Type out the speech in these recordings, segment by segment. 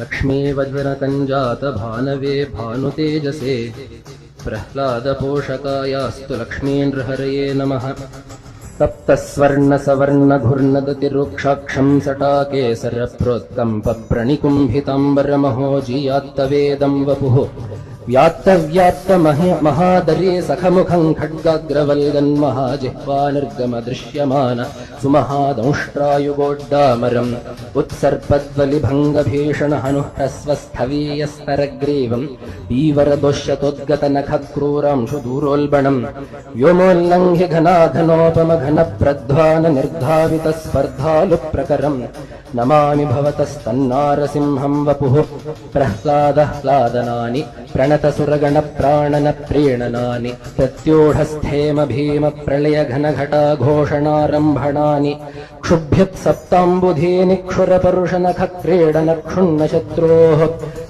लक्ष्मीवज्रकञ्जातभानवे भानुतेजसे प्रह्लादपोषकायास्तु लक्ष्मीनृहरये नमः। तप्तस्वर्णसवर्णघुर्नदतिरुक्षाक्षम् सटाकेसरप्रोत्कम्पप्रणिकुम्भिताम्बरमहोजीयात्तवेदम् वपुः व्यात्तव्यात्तमहि महादरे सखमुखम् खड्गाग्रवल्गन्महाजिह्वानिर्गमदृश्यमान सुमहादंष्ट्रायुगोड्डामरम् उत्सर्पद्वलिभङ्गभीषणहनुः ह्रस्वस्थवीयस्तरग्रीवम् पीवरदुष्यतोद्गतनखक्रूरांशु दूरोल्बणम् व्योमोल्लङ्घ्य घनाघनोपमघनप्रध्वाननिर्धावितस्पर्धालुप्रकरम् नमामि भवतस्तन्नारसिंहम् वपुः प्रह्लादह्लादनानि प्रणतसुरगणप्राणन प्रीणनानि प्रत्यूढस्थेम भीम प्रलयघनघटाघोषणारम्भणानि क्षुभ्युत्सप्ताम्बुधीनि क्षुरपरुषनख क्रीडनक्षुण्णशत्रोः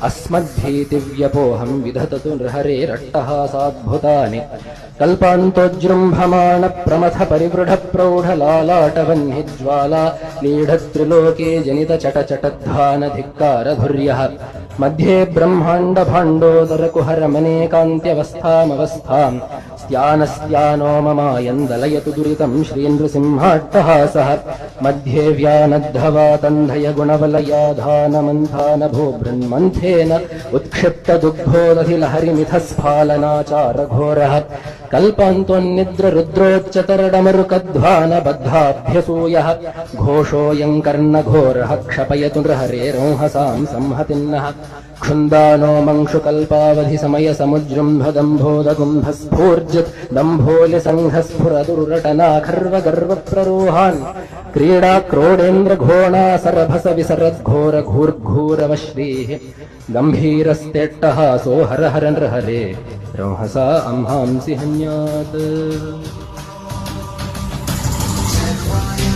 अस्मद्भीतिव्यपोहम् विधततु नृहरेरट्टहासाद्भुतानि कल्पान्तोज्जृम्भमाण प्रमथ परिवृढ प्रौढलालाटवह्निज्वाला लीढत्रिलोके जनितचटचटध्वानधिक्कारधुर्यः मध्ये ब्रह्माण्ड भाण्डोदरकुहरमनेकान्त्यवस्थामवस्थाम् स्त्यानस्त्यानो ममायन्दलयतु दुरितम् श्रीनृसिंहाट्टहासः मध्ये व्यानद्धवातन्धय गुणवलयाधानमन्थान भूभृन्मन्थेन उत्क्षिप्तदुग्धोदधिलहरिमिथ स्फालनाचारघोरः कल्पान्तोन्निद्ररुद्रोच्चतरडमरुकध्वानबद्धाभ्यसूयः घोषोऽयम् कर्णघोरः क्षपयतु नृहरेरोंहसाम् संहतिन्नः क्षुन्दानो मङ्क्षुकल्पावधि समय समुजृम्भदम्भोदकुम्भस्फूर्जित् दम्भोलिसङ्घस्फुरदुर्रटनाखर्वगर्वप्ररोहान् क्रीडा क्रोडेन्द्र घोणा सरभस विसरद्घोर घूर्घूरवश्रीः गम्भीरस्तेट्टहासो हर हर नृहरे रोहसा अम्हांसि हन्यात् Set fire